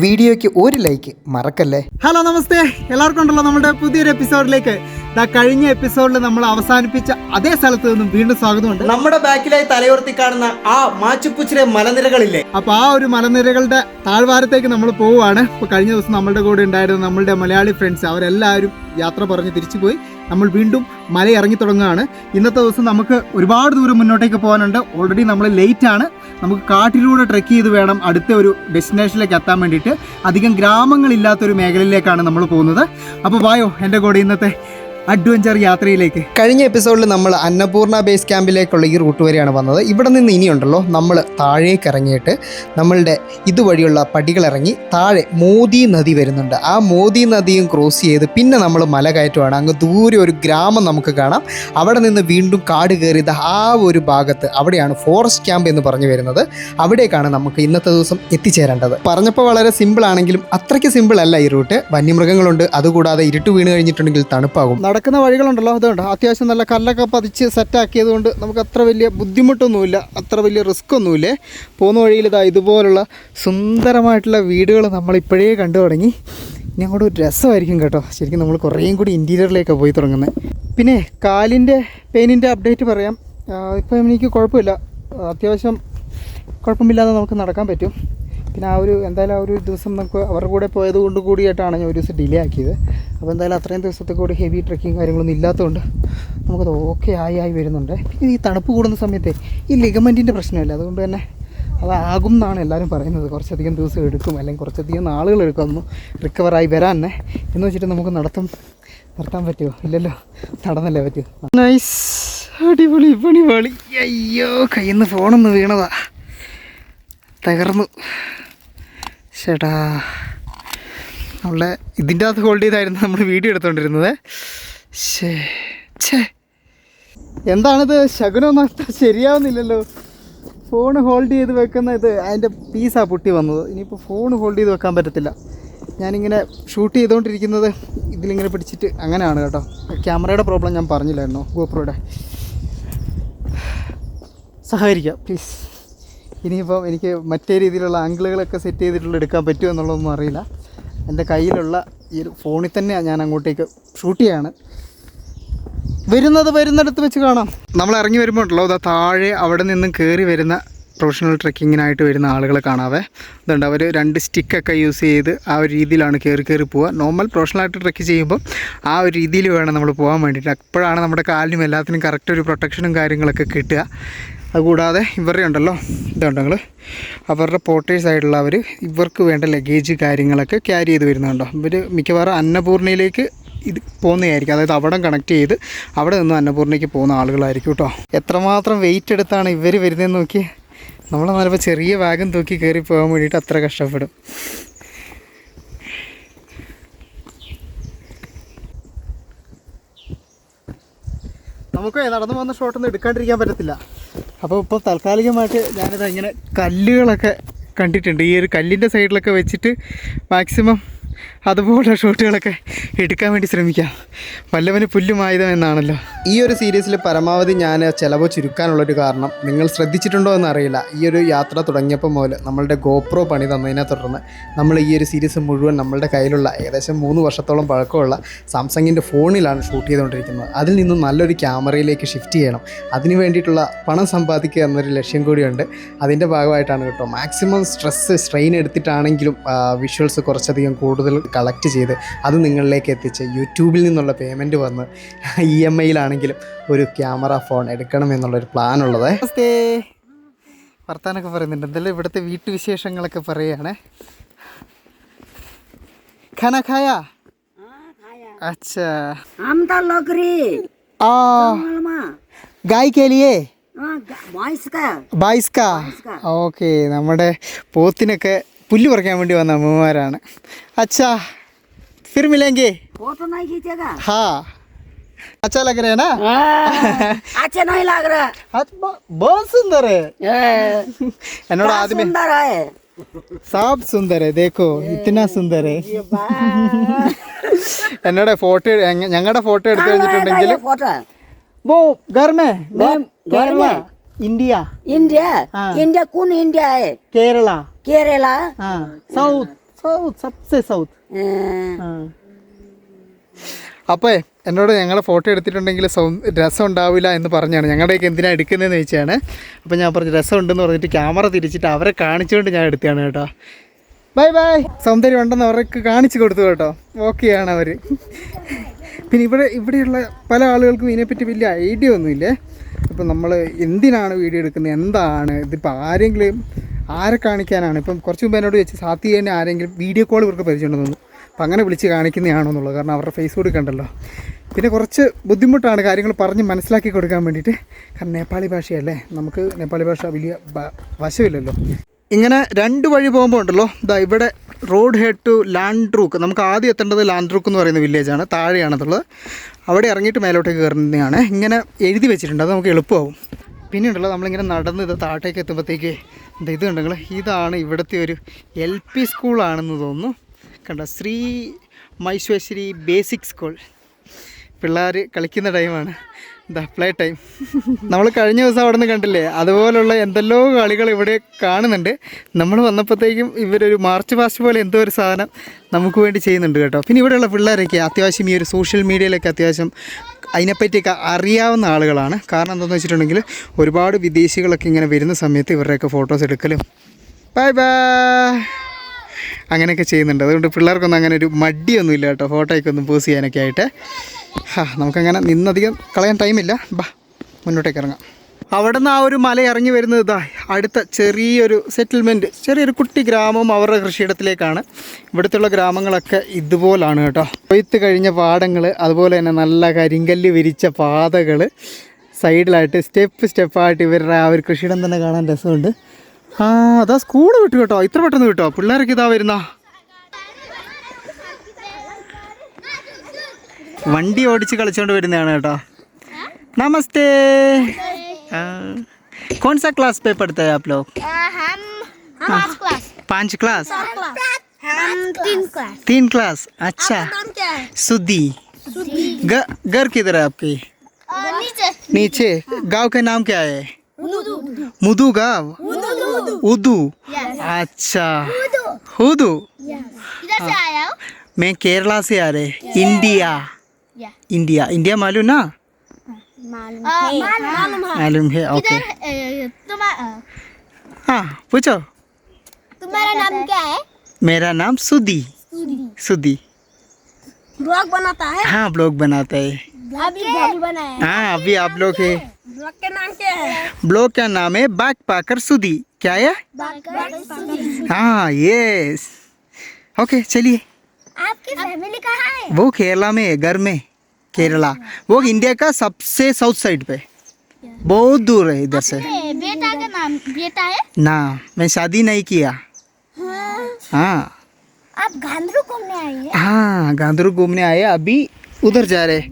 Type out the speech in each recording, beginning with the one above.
വീഡിയോയ്ക്ക് ഒരു ലൈക്ക് മറക്കല്ലേ? ഹലോ നമസ്തേ. എല്ലാവർക്കും ഉണ്ടല്ലോ നമ്മുടെ പുതിയൊരു എപ്പിസോഡിലേക്ക്. ദാ കഴിഞ്ഞ എപ്പിസോഡിൽ നമ്മൾ അവസാനിപ്പിച്ച അതേ സ്ഥലത്ത് നിന്നും വീണ്ടും സ്വാഗതമുണ്ട് നമ്മുടെ ബാക്കിലായി തലയുർത്തി കാണുന്ന ആ മാച്ചുപ്പുച്ചിലെ മലനിരകളില്ലേ? അപ്പൊ ആ ഒരു മലനിരകളുടെ താഴ്വാരത്തേക്ക് നമ്മൾ പോവുകയാണ്. ഇപ്പൊ കഴിഞ്ഞ ദിവസം നമ്മളുടെ കൂടെ ഉണ്ടായിരുന്ന നമ്മളുടെ മലയാളി ഫ്രണ്ട്സ് അവരെല്ലാവരും യാത്ര പറഞ്ഞ് തിരിച്ചു പോയി നമ്മൾ വീണ്ടും മല ഇറങ്ങി തുടങ്ങുകയാണ്. ഇന്നത്തെ ദിവസം നമുക്ക് ഒരുപാട് ദൂരം മുന്നോട്ടേക്ക് പോകാനുണ്ട്. ഓൾറെഡി നമ്മൾ ലേറ്റ് ആണ്. നമുക്ക് കാട്ടിലൂടെ ട്രെക്ക് ചെയ്ത് വേണം അടുത്ത ഒരു ഡെസ്റ്റിനേഷനിലേക്ക് എത്താൻ വേണ്ടിയിട്ട്. അധികം ഗ്രാമങ്ങളില്ലാത്തൊരു മേഖലയിലേക്കാണ് നമ്മൾ പോകുന്നത്. അപ്പോൾ വായോ എന്റെ കൂടെ ഇന്നത്തെ അഡ്വഞ്ചർ യാത്രയിലേക്ക്. കഴിഞ്ഞ എപ്പിസോഡിൽ നമ്മൾ അന്നപൂർണ ബേസ് ക്യാമ്പിലേക്കുള്ള ഈ റൂട്ട് വരെയാണ് വന്നത്. ഇവിടെ നിന്ന് ഇനിയുണ്ടല്ലോ നമ്മൾ താഴേക്ക് ഇറങ്ങിയിട്ട് നമ്മളുടെ ഇതുവഴിയുള്ള പടികൾ ഇറങ്ങി താഴെ മോദി നദി വരുന്നുണ്ട്. ആ മോദി നദിയും ക്രോസ് ചെയ്ത് പിന്നെ നമ്മൾ മല കയറ്റുവാണ്. അങ്ങ് ദൂരെ ഒരു ഗ്രാമം നമുക്ക് കാണാം. അവിടെ നിന്ന് വീണ്ടും കാട് കയറിയത് ആ ഒരു ഭാഗത്ത് അവിടെയാണ് ഫോറസ്റ്റ് ക്യാമ്പ് എന്ന് പറഞ്ഞു വരുന്നത്. അവിടേക്കാണ് നമുക്ക് ഇന്നത്തെ ദിവസം എത്തിച്ചേരേണ്ടത്. പറഞ്ഞപ്പോൾ വളരെ സിമ്പിൾ ആണെങ്കിലും അത്രയ്ക്ക് സിമ്പിൾ അല്ല ഈ റൂട്ട്. വന്യമൃഗങ്ങളുണ്ട്. അതുകൂടാതെ ഇരുട്ട് വീണ് കഴിഞ്ഞിട്ടുണ്ടെങ്കിൽ തണുപ്പാകും. നടക്കുന്ന വഴികളുണ്ടല്ലോ അതുകൊണ്ട് അത്യാവശ്യം നല്ല കല്ലൊക്കെ പതിച്ച് സെറ്റാക്കിയത് കൊണ്ട് നമുക്ക് അത്ര വലിയ ബുദ്ധിമുട്ടൊന്നുമില്ല അത്ര വലിയ റിസ്ക് ഒന്നുമില്ലേ? പോകുന്ന വഴിയിൽ ഇതാ ഇതുപോലുള്ള സുന്ദരമായിട്ടുള്ള വീടുകൾ നമ്മളിപ്പോഴേ കണ്ടു തുടങ്ങി. ഇനി അങ്ങോട്ട് ഒരു രസമായിരിക്കും കേട്ടോ. ശരിക്കും നമ്മൾ കുറേയും കൂടി ഇന്റീരിയറിലേക്കാണ് പോയി തുടങ്ങുന്നത് പിന്നെ കാലിന്റെ പെയിനിന്റെ അപ്ഡേറ്റ് പറയാം. ഇപ്പം എനിക്ക് കുഴപ്പമില്ല. അത്യാവശ്യം കുഴപ്പമില്ലാതെ നമുക്ക് നടക്കാൻ പറ്റും. പിന്നെ ആ ഒരു എന്തായാലും ആ ഒരു ദിവസം നമുക്ക് അവരുടെ കൂടെ പോയത് കൊണ്ട് കൂടിയിട്ടാണ് ഞാൻ ഒരു ദിവസം ഡിലേ ആക്കിയത്. അപ്പോൾ എന്തായാലും അത്രയും ദിവസത്തെ കൂടി ഹെവി ട്രക്കിങ് കാര്യങ്ങളൊന്നും ഇല്ലാത്തതുകൊണ്ട് നമുക്കത് ഓക്കെ ആയി ആയി വരുന്നുണ്ട്. പിന്നെ ഈ തണുപ്പ് കൂടുന്ന സമയത്ത് ഈ ലിഗമെന്റിന്റെ പ്രശ്നമില്ല? അതുകൊണ്ട് തന്നെ അതാകും എന്നാണ് എല്ലാവരും പറയുന്നത്. കുറച്ചധികം ദിവസം എടുക്കും അല്ലെങ്കിൽ കുറച്ചധികം നാളുകൾ എടുക്കും. ഒന്ന് റിക്കവറായി വരാൻ തന്നെ. എന്ന് വെച്ചിട്ട് നമുക്ക് നടത്തം നടത്താൻ പറ്റുമോ? ഇല്ലല്ലോ. നടന്നല്ലേ പറ്റൂ. നൈസ് അടിപൊളി പണി വളി. അയ്യോ കയ്യിൽ നിന്ന് ഫോണൊന്ന് വീണതാ. തകർന്നു. ചേട്ടാ നമ്മളെ ഇതിന്റെ അകത്ത് ഹോൾഡ് ചെയ്തായിരുന്നു നമ്മൾ വീഡിയോ എടുത്തുകൊണ്ടിരുന്നത് ശേ ഛേ. എന്താണിത്? ശകുനമൊന്നും ശരിയാവുന്നില്ലല്ലോ. ഫോൺ ഹോൾഡ് ചെയ്ത് വെക്കുന്ന ഇത് അതിന്റെ പീസാണ് പൊട്ടി വന്നത്. ഇനിയിപ്പോൾ ഫോൺ ഹോൾഡ് ചെയ്ത് വെക്കാൻ പറ്റത്തില്ല. ഞാനിങ്ങനെ ഷൂട്ട് ചെയ്തുകൊണ്ടിരിക്കുന്നത് ഇതിലിങ്ങനെ പിടിച്ചിട്ട് അങ്ങനെയാണ് കേട്ടോ. ക്യാമറയുടെ പ്രോബ്ലം ഞാൻ പറഞ്ഞില്ലായിരുന്നു? ഗോപ്രോയുടെ. സഹകരിക്കാം പ്ലീസ് ഇനിയിപ്പം എനിക്ക് മറ്റേ രീതിയിലുള്ള ആംഗിളുകളൊക്കെ സെറ്റ് ചെയ്തിട്ടുള്ള എടുക്കാൻ പറ്റുമോ എന്നുള്ളതൊന്നും അറിയില്ല. എന്റെ കയ്യിലുള്ള ഈ ഒരു ഫോണിൽ തന്നെ ഞാൻ അങ്ങോട്ടേക്ക് ഷൂട്ട് ചെയ്യാണ്. വരുന്നത് വരുന്നിടത്ത് വെച്ച് കാണാം. നമ്മൾ ഇറങ്ങി വരുമ്പോൾ ഉണ്ടല്ലോ അതാ താഴെ അവിടെ നിന്നും കയറി വരുന്ന പ്രൊഫഷണൽ ട്രക്കിങ്ങിനായിട്ട് വരുന്ന ആളുകളെ കാണാവേ. അതുകൊണ്ട് അവർ രണ്ട് സ്റ്റിക്കൊക്കെ യൂസ് ചെയ്ത് ആ ഒരു രീതിയിലാണ് കയറി കയറി പോവുക. നോർമൽ പ്രൊഫഷണലായിട്ട് ട്രക്ക് ചെയ്യുമ്പോൾ ആ ഒരു രീതിയിൽ വേണം നമ്മൾ പോകാൻ വേണ്ടിയിട്ട്. അപ്പോഴാണ് നമ്മുടെ കാലിനും എല്ലാത്തിനും കറക്റ്റ് ഒരു പ്രൊട്ടക്ഷനും കാര്യങ്ങളൊക്കെ കിട്ടുക. അതുകൂടാതെ ഇവരുടെ ഉണ്ടല്ലോ ഇതുണ്ടങ്ങൾ അവരുടെ പോർട്ടേഴ്സ് ആയിട്ടുള്ളവർ ഇവർക്ക് വേണ്ട ലഗേജ് കാര്യങ്ങളൊക്കെ ക്യാരി ചെയ്ത് വരുന്നുണ്ടോ? ഇവർ മിക്കവാറും അന്നപൂർണയിലേക്ക് ഇത് പോകുന്നതായിരിക്കും. അതായത് അവിടം കണക്ട് ചെയ്ത് അവിടെ നിന്ന് അന്നപൂർണയ്ക്ക് പോകുന്ന ആളുകളായിരിക്കും കേട്ടോ എത്രമാത്രം വെയിറ്റ് എടുത്താണ് ഇവർ വരുന്നതെന്ന് നോക്കി. നമ്മൾ ചിലപ്പോൾ ചെറിയ വാഗം തൂക്കി കയറി പോകാൻ വേണ്ടിയിട്ട് അത്ര കഷ്ടപ്പെടും. നമുക്ക് നടന്നു പോകുന്ന ഷോട്ടൊന്നും എടുക്കാണ്ടിരിക്കാൻ പറ്റത്തില്ല. അപ്പോൾ ഇപ്പോൾ താൽക്കാലികമായിട്ട് ഞാനിത് ഇങ്ങനെ കല്ലുകളൊക്കെ കണ്ടിട്ടുണ്ട്. ഈ ഒരു കല്ലിന്റെ സൈഡിലൊക്കെ വെച്ചിട്ട് മാക്സിമം അതുപോലുള്ള ഷോട്ടുകളൊക്കെ എടുക്കാൻ വേണ്ടി ശ്രമിക്കാം. വല്ലവന് പുല്ലുമായുധം എന്നാണല്ലോ. ഈ ഒരു സീരീസിൽ പരമാവധി ഞാൻ ചിലവ് ചുരുക്കാനുള്ളൊരു കാരണം നിങ്ങൾ ശ്രദ്ധിച്ചിട്ടുണ്ടോ എന്ന് അറിയില്ല. ഈ ഒരു യാത്ര തുടങ്ങിയപ്പോൾ മുതൽ നമ്മളുടെ ഗോപ്രോ പണി തന്നതിനെ തുടർന്ന് നമ്മൾ ഈ ഒരു സീരീസ് മുഴുവൻ നമ്മളുടെ കയ്യിലുള്ള ഏകദേശം മൂന്ന് വർഷത്തോളം പഴക്കമുള്ള സാംസങ്ങിന്റെ ഫോണിലാണ് ഷൂട്ട് ചെയ്തുകൊണ്ടിരിക്കുന്നത്. അതിൽ നിന്നും നല്ലൊരു ക്യാമറയിലേക്ക് ഷിഫ്റ്റ് ചെയ്യണം. അതിന് വേണ്ടിയിട്ടുള്ള പണം സമ്പാദിക്കുക എന്നൊരു ലക്ഷ്യം കൂടിയുണ്ട്. അതിന്റെ ഭാഗമായിട്ടാണ് കേട്ടോ. മാക്സിമം സ്ട്രെസ്സ് സ്ട്രെയിൻ എടുത്തിട്ടാണെങ്കിലും വിഷ്വൽസ് കുറച്ചധികം കൂടുതൽ കളക്ട് ചെയ്ത് അത് നിങ്ങളിലേക്ക് എത്തിച്ച് യൂട്യൂബിൽ നിന്നുള്ള പേയ്മെന്റ് വന്ന് ഇ എം ഐയിലാണെങ്കിലും ഒരു ക്യാമറ ഫോൺ എടുക്കണം എന്നുള്ളൊരു പ്ലാൻ ഉള്ളത് വർത്താനൊക്കെ പറയുന്നുണ്ട്. എന്തെല്ലാം ഇവിടുത്തെ വീട്ടുവിശേഷങ്ങളൊക്കെ പറയുകയാണേ ഖാന ഓക്കെ നമ്മുടെ പോത്തിനൊക്കെ പുല്ല് പറിക്കാൻ വേണ്ടി വന്ന അമ്മമാരാണ് അച്ഛാ ഫിർ മിലേങ്കേ फोटो नहीं खींचेगा हाँ अच्छा लग रहा है ना अच्छा नहीं लग रहा आज ब- बहुत सुंदर है ए, എന്നോട് क्या ആദ്യമേ सुंदर है സാബ് സുന്ദർ ദേഖോ ഇത്തന സുന്ദർ എന്നോട് ഫോട്ടോ ഞങ്ങളുടെ ഫോട്ടോ എടുത്തു കഴിഞ്ഞിട്ടുണ്ടെങ്കിൽ ये फोटो वो घर में घर- घर में? इंडिया इंडिया हाँ। इंडिया कौन इंडिया है केरला केरला സൗത്ത്. സൗത്ത് സബ്സെ സൗത്ത്. അപ്പേ എന്നോട് ഞങ്ങൾ ഫോട്ടോ എടുത്തിട്ടുണ്ടെങ്കിൽ രസം ഉണ്ടാവില്ല എന്ന് പറഞ്ഞാണ്. ഞങ്ങളുടെയൊക്കെ എന്തിനാണ് എടുക്കുന്നതെന്ന് ചോദിച്ചാണ്. അപ്പോൾ ഞാൻ പറഞ്ഞു രസം ഉണ്ടെന്ന് പറഞ്ഞിട്ട് ക്യാമറ തിരിച്ചിട്ട് അവരെ കാണിച്ചുകൊണ്ട് ഞാൻ എടുത്തതാണ് കേട്ടോ. Bye bye. സൗന്ദര്യം ഉണ്ടെന്ന് അവർക്ക് കാണിച്ചു കൊടുത്തു കേട്ടോ. ഓക്കെയാണ് അവർ പിന്നെ ഇവിടെ ഇവിടെയുള്ള പല ആളുകൾക്കും ഇതിനെപ്പറ്റി വലിയ ഐഡിയ ഒന്നുമില്ലേ? അപ്പോൾ നമ്മൾ എന്തിനാണ് വീഡിയോ എടുക്കുന്നത്? എന്താണ്? ഇതിപ്പോൾ ആരെങ്കിലും ആരെ കാണിക്കാനാണ്? ഇപ്പം കുറച്ച് മുമ്പ് എന്നോട് ചോദിച്ചു സാത്തി തന്നെ ആരെങ്കിലും വീഡിയോ കോൾ ഇവർക്ക് പരിചയമുണ്ടെന്ന് അപ്പം അങ്ങനെ വിളിച്ച് കാണിക്കുന്നതാണോ എന്നുള്ളത്. കാരണം അവരുടെ ഫേസ് കണ്ടല്ലോ. പിന്നെ കുറച്ച് ബുദ്ധിമുട്ടാണ് കാര്യങ്ങൾ പറഞ്ഞ് മനസ്സിലാക്കി കൊടുക്കാൻ വേണ്ടിയിട്ട്. കാരണം നേപ്പാളി ഭാഷയല്ലേ? നമുക്ക് നേപ്പാളി ഭാഷ വലിയ വശമില്ലല്ലോ. ഇങ്ങനെ രണ്ട് വഴി പോകുമ്പോൾ ഉണ്ടല്ലോ. ഇതാ ഇവിടെ റോഡ് ഹെഡ് ടു ലാൻഡ്രൂക്ക് നമുക്ക് ആദ്യം എത്തേണ്ടത് ലാൻഡ്രൂക്ക് എന്ന് പറയുന്ന വില്ലേജാണ് താഴെയാണെന്നുള്ളത്. അവിടെ ഇറങ്ങിയിട്ട് മേലോട്ടേക്ക് കയറുന്നതാണ്. ഇങ്ങനെ എഴുതി വെച്ചിട്ടുണ്ട്. അത് നമുക്ക് എളുപ്പമാവും. പിന്നെ ഉണ്ടല്ലോ നമ്മളിങ്ങനെ നടന്ന് ഇത് താഴേക്ക് എത്തുമ്പോഴത്തേക്ക് ഇത് കണ്ടെങ്കിൽ ഇതാണ് ഇവിടുത്തെ ഒരു എൽ പി സ്കൂളാണെന്ന് തോന്നുന്നു. കണ്ട? Shri Maheshwari basic school. പിള്ളേർ കളിക്കുന്ന ടൈമാണ്. പ്ലേ ടൈം നമ്മൾ കഴിഞ്ഞ ദിവസം അവിടെ നിന്ന് കണ്ടില്ലേ? അതുപോലുള്ള എന്തെല്ലോ കളികൾ ഇവിടെ കാണുന്നുണ്ട്. നമ്മൾ വന്നപ്പോഴത്തേക്കും ഇവരൊരു മാർച്ച് പാസ്റ്റ് പോലെ എന്തോ ഒരു സാധനം നമുക്ക് വേണ്ടി ചെയ്യുന്നുണ്ട് കേട്ടോ. പിന്നെ ഇവിടെയുള്ള പിള്ളേരൊക്കെ അത്യാവശ്യം ഈ ഒരു സോഷ്യൽ മീഡിയയിലൊക്കെ അത്യാവശ്യം അതിനെപ്പറ്റിയൊക്കെ അറിയാവുന്ന ആളുകളാണ്. കാരണം എന്താണെന്ന് വെച്ചിട്ടുണ്ടെങ്കിൽ ഒരുപാട് വിദേശികളൊക്കെ ഇങ്ങനെ വരുന്ന സമയത്ത് ഇവരുടെയൊക്കെ ഫോട്ടോസ് എടുക്കലും. ബൈ ബൈ അങ്ങനെയൊക്കെ ചെയ്യുന്നുണ്ട്. അതുകൊണ്ട് പിള്ളേർക്കൊന്നും അങ്ങനെ ഒരു മടിയൊന്നും ഇല്ല കേട്ടോ. ഫോട്ടോയ്ക്ക് ഒന്നും പോസ് ചെയ്യാനൊക്കെ ആയിട്ട്. ഹാ നമുക്കങ്ങനെ നിന്നധികം കളയാൻ ടൈമില്ല ബാ മുന്നോട്ടേക്ക് ഇറങ്ങാം. അവിടെ നിന്ന് ആ ഒരു മല ഇറങ്ങി വരുന്നത് ഇതാ അടുത്ത ചെറിയൊരു സെറ്റിൽമെന്റ് ചെറിയൊരു കുട്ടി ഗ്രാമം അവരുടെ കൃഷിയിടത്തിലേക്കാണ്. ഇവിടുത്തുള്ള ഗ്രാമങ്ങളൊക്കെ ഇതുപോലാണ് കേട്ടോ. കൊയ്ത്ത് കഴിഞ്ഞ പാടങ്ങൾ അതുപോലെ തന്നെ നല്ല കരിങ്കല്ല് വിരിച്ച പാതകൾ സൈഡിലായിട്ട് സ്റ്റെപ്പ് സ്റ്റെപ്പായിട്ട് ഇവരുടെ ആ ഒരു കൃഷിയിടം തന്നെ കാണാൻ രസമുണ്ട്. ആ അതാ സ്കൂൾ വിട്ടു കേട്ടോ ഇത്ര പെട്ടെന്ന് വിട്ടോ പിള്ളേരൊക്കെ ഇതാ വരുന്ന വണ്ടി ഓടിച്ച് കളിച്ചോണ്ട് വരുന്നതാണ് കേട്ടോ നമസ്തേ ആ, कौन सा क्लास पे पढ़ते हैं आप लोग हम हम पाँच क्लास पांच क्लास हम तीन क्लास तीन क्लास अच्छा नाम क्या है सुदी घ- घर किधर है आपकी नीचे नीचे गांव का नाम क्या है मुदू गांव उदू अच्छा हुदू इधर से आया हो मैं केरला से आ रहे इंडिया इंडिया इंडिया मालूम ना मालूम मालूम है ओके हाँ पूछो तुम्हारा नाम क्या है मेरा नाम सुदी सुदी ब्लॉग बनाता है हाँ ब्लॉग बनाता है अभी बनाया हाँ अभी आप लोग है ब्लॉग के नाम क्या है ब्लॉग का नाम है बैक पाकर सुदी क्या है हाँ यस ओके चलिए। आपकी फैमिली कहाँ है? वो केरला में है घर में केरला। वो इंडिया का सबसे साउथ साइड पे बहुत दूर है इधर से। बेटा का नाम बेटा है? ना मैं शादी नहीं किया। हाँ। आप गांधरू घूमने आए हैं? हाँ गांधरू घूमने आए अभी उधर जा रहे।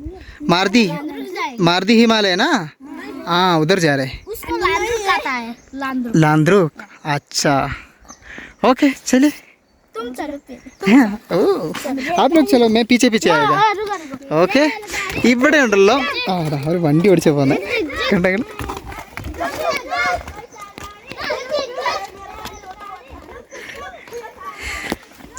मारदी मारदी हिमालय ना? हाँ। उधर जा रहे। उसको लांद्रू कहता है लांद्रू लांद्रू अच्छा ओके चलिए तुम चलो पे हाँ, ओ आप लोग चलो मैं पीछे पीछे आएगा रुको रुको ഓക്കെ ഇവിടെ ഉണ്ടല്ലോ ആ അതാ ഒരു വണ്ടി ഓടിച്ച പോന്നെ കണ്ടെങ്കിൽ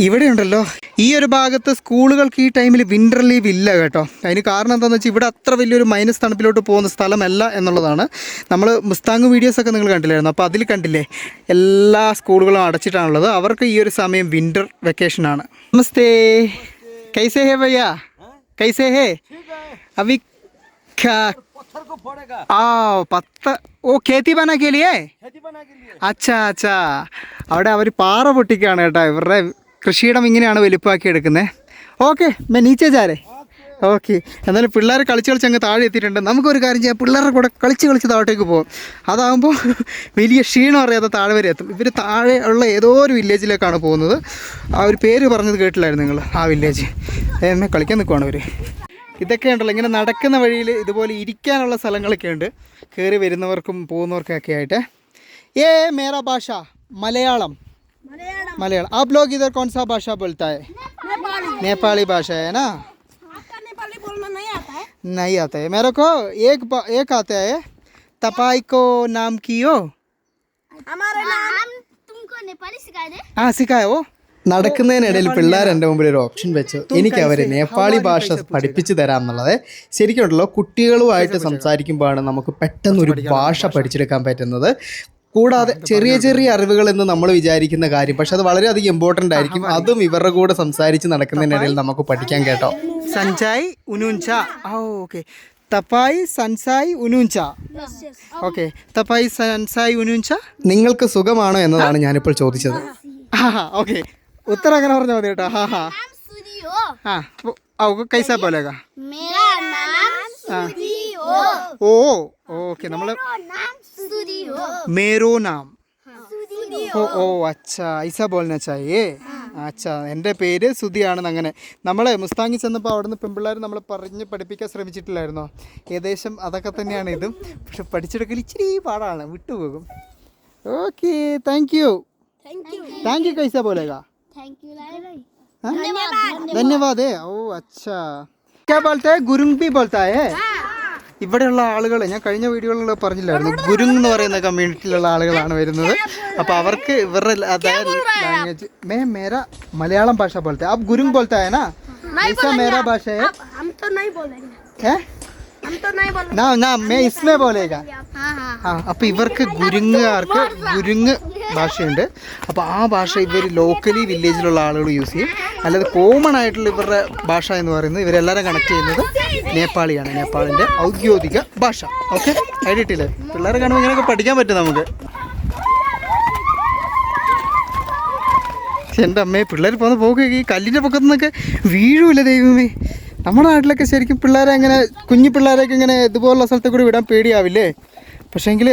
ഇവിടെ ഉണ്ടല്ലോ ഈ ഒരു ഭാഗത്ത് സ്കൂളുകൾക്ക് ഈ ടൈമിൽ വിന്റർ ലീവ് ഇല്ല കേട്ടോ. അതിന് കാരണം എന്താണെന്ന് വെച്ചാൽ ഇവിടെ അത്ര വലിയൊരു മൈനസ് തണുപ്പിലോട്ട് പോകുന്ന സ്ഥലമല്ല എന്നുള്ളതാണ്. നമ്മൾ മുസ്താങ് വീഡിയോസൊക്കെ നിങ്ങൾ കണ്ടില്ലായിരുന്നു? അപ്പോൾ അതിൽ കണ്ടില്ലേ? എല്ലാ സ്കൂളുകളും അടച്ചിട്ടാണുള്ളത്. അവർക്ക് ഈ ഒരു സമയം വിന്റർ വെക്കേഷനാണ് നമസ്തേ. കൈസേ ഹേ ഭയ്യാ? കൈസേ ഹേ? അവി ആ പത്ത്. ഓ കേത്തി ബനാ അച്ഛാ അച്ഛാ. അവിടെ അവർ പാറ പൊട്ടിക്കാണ് കേട്ടോ. ഇവരുടെ കൃഷിയിടം ഇങ്ങനെയാണ് വലുപ്പാക്കി എടുക്കുന്നത്. ഓക്കെ മേ നീച്ചേ ചാരേ. ഓക്കെ എന്നാലും പിള്ളേർ കളിച്ച് കളിച്ച് അങ്ങ് താഴെ എത്തിയിട്ടുണ്ട്. നമുക്കൊരു കാര്യം ചെയ്യാം. പിള്ളേരുടെ കൂടെ കളിച്ച് കളിച്ച് താഴോട്ടേക്ക് പോകും അതാകുമ്പോൾ വലിയ ക്ഷീണം അറിയാതെ താഴെ വരെ എത്തും. ഇവർ താഴെ ഉള്ള ഏതോ ഒരു വില്ലേജിലേക്കാണ് പോകുന്നത്. ആ ഒരു പേര് പറഞ്ഞത് കേട്ടില്ലായിരുന്നു നിങ്ങൾ ആ വില്ലേജ്. എന്നെ കളിക്കാൻ നിൽക്കുവാണ് അവർ ഇതൊക്കെ ഉണ്ടല്ലോ ഇങ്ങനെ നടക്കുന്ന വഴിയിൽ ഇതുപോലെ ഇരിക്കാനുള്ള സ്ഥലങ്ങളൊക്കെ ഉണ്ട്. കയറി വരുന്നവർക്കും പോകുന്നവർക്കൊക്കെ ആയിട്ട്. ഏ മേറ ഭാഷ മലയാളം. മലയാളം आप लोग इधर कौन सा भाषा बोलता है नेपाली भाषा है ना आपका नेपाली बोलना नहीं आता है नहीं आता है मेरे को एक बा- एक आता है तपाई को नाम कियो हमारे हम तुमको नेपाली सिखा दे हाँ सिखाए वो നടക്കുന്നതിനിടയിൽ പിള്ളേർ എൻ്റെ മുമ്പിൽ ഒരു ഓപ്ഷൻ വെച്ചു എനിക്ക് അവരെ നേപ്പാളി ഭാഷ പഠിപ്പിച്ചു തരാം എന്നുള്ളത് ശരിക്കും ഉണ്ടല്ലോ കുട്ടികളുമായിട്ട് സംസാരിക്കുമ്പോഴാണ് നമുക്ക് പെട്ടെന്ന് ഒരു ഭാഷ പഠിച്ചെടുക്കാൻ പറ്റുന്നത് കൂടാതെ ചെറിയ ചെറിയ അറിവുകൾ എന്ന് നമ്മൾ വിചാരിക്കുന്ന കാര്യം. പക്ഷെ അത് വളരെയധികം ഇമ്പോർട്ടന്റ് ആയിരിക്കും. അതും ഇവരുടെ കൂടെ സംസാരിച്ച് നടക്കുന്നതിനിടയിൽ നമുക്ക് പഠിക്കാൻ കേട്ടോ. സഞ്ചായ് ഉനുഞ്ച ഓക്കെ. തപ്പായി സൻസായ് ഉനുഞ്ച ഓക്കെ. തപ്പായി സൻസായ് ഉനുഞ്ച നിങ്ങൾക്ക് സുഖമാണോ എന്നതാണ് ഞാനിപ്പോൾ ചോദിച്ചത്. ഓക്കെ. ഉത്തരം അങ്ങനെ പറഞ്ഞാൽ മതി കേട്ടോ. ഹാ ഹാ ആ കൈസ പോലെയാ ഓ ഓക്കെ. നമ്മൾ नाम सूर्यो മേരോ നാം सूर्यो ഓ ഓ അച്ഛാ ഐസ ബോൾന ചായേ അച്ഛാ എൻ്റെ പേര് സുധിയാണെന്ന് അങ്ങനെ നമ്മൾ മുസ്താങ്ങി ചെന്നപ്പോൾ അവിടുന്ന് പെൺപിള്ളേർ നമ്മൾ പറഞ്ഞ് പഠിപ്പിക്കാൻ ശ്രമിച്ചിട്ടില്ലായിരുന്നോ ഏകദേശം അതൊക്കെ തന്നെയാണ് ഇതും പക്ഷെ പഠിച്ചെടുക്കൽ ഇച്ചിരി പാടാണ് വിട്ടുപോകും okay thank you thank you കൈസ बोलेगा थैंक यू लाई हाँ? धन्यवाद है ഓ അച്ഛാ क्या बोलते हैं गुरुंग भी बोलता है ഇവിടെയുള്ള ആളുകൾ ഞാൻ കഴിഞ്ഞ വീഡിയോകളിൽ പറഞ്ഞില്ലായിരുന്നു ഗുരുങ് എന്ന് പറയുന്ന കമ്മ്യൂണിറ്റിയിലുള്ള ആളുകളാണ് വരുന്നത് അപ്പോൾ അവർക്ക് ഇവരുടെ അതായത് ലാംഗ്വേജ് മേ മേര മലയാളം ഭാഷ പോലത്തെ आप ഗുരുങ് बोलता है ना ऐसा मेरा भाषा है हम तो नहीं बोलेंगे है हम तो नहीं बोलेंगे ना ना मैं इसमें बोलेगा हाँ हाँ ആ അപ്പോൾ ഇവർക്ക് ഗുരുങ്ങുകാർക്ക് ഗുരുങ്ങ് ഭാഷയുണ്ട്. അപ്പോൾ ആ ഭാഷ ഇവർ ലോക്കലി വില്ലേജിലുള്ള ആളുകൾ യൂസ് ചെയ്യും. അല്ലാതെ കോമൺ ആയിട്ടുള്ള ഇവരുടെ ഭാഷ എന്ന് പറയുന്നത് ഇവരെല്ലാവരും കണക്ട് ചെയ്യുന്നത് നേപ്പാളിയാണ്. നേപ്പാളിന്റെ ഔദ്യോഗിക ഭാഷ. ഓക്കെ ഐഡിയിട്ടില്ലേ പിള്ളേരെ കാണുമ്പോൾ ഇങ്ങനെയൊക്കെ പഠിക്കാൻ പറ്റും നമുക്ക്. എന്റെ അമ്മയെ പിള്ളേർ പോകുന്ന പോകുകയൊക്കെ ഈ കല്ലിന്റെ പൊക്കത്തു നിന്നൊക്കെ വീഴൂല ദൈവമേ? നമ്മുടെ നാട്ടിലൊക്കെ ശരിക്കും പിള്ളേരെ അങ്ങനെ കുഞ്ഞു പിള്ളേരെയൊക്കെ ഇങ്ങനെ ഇതുപോലുള്ള സ്ഥലത്ത് കൂടി വിടാൻ പേടിയാവില്ലേ? പക്ഷേങ്കിൽ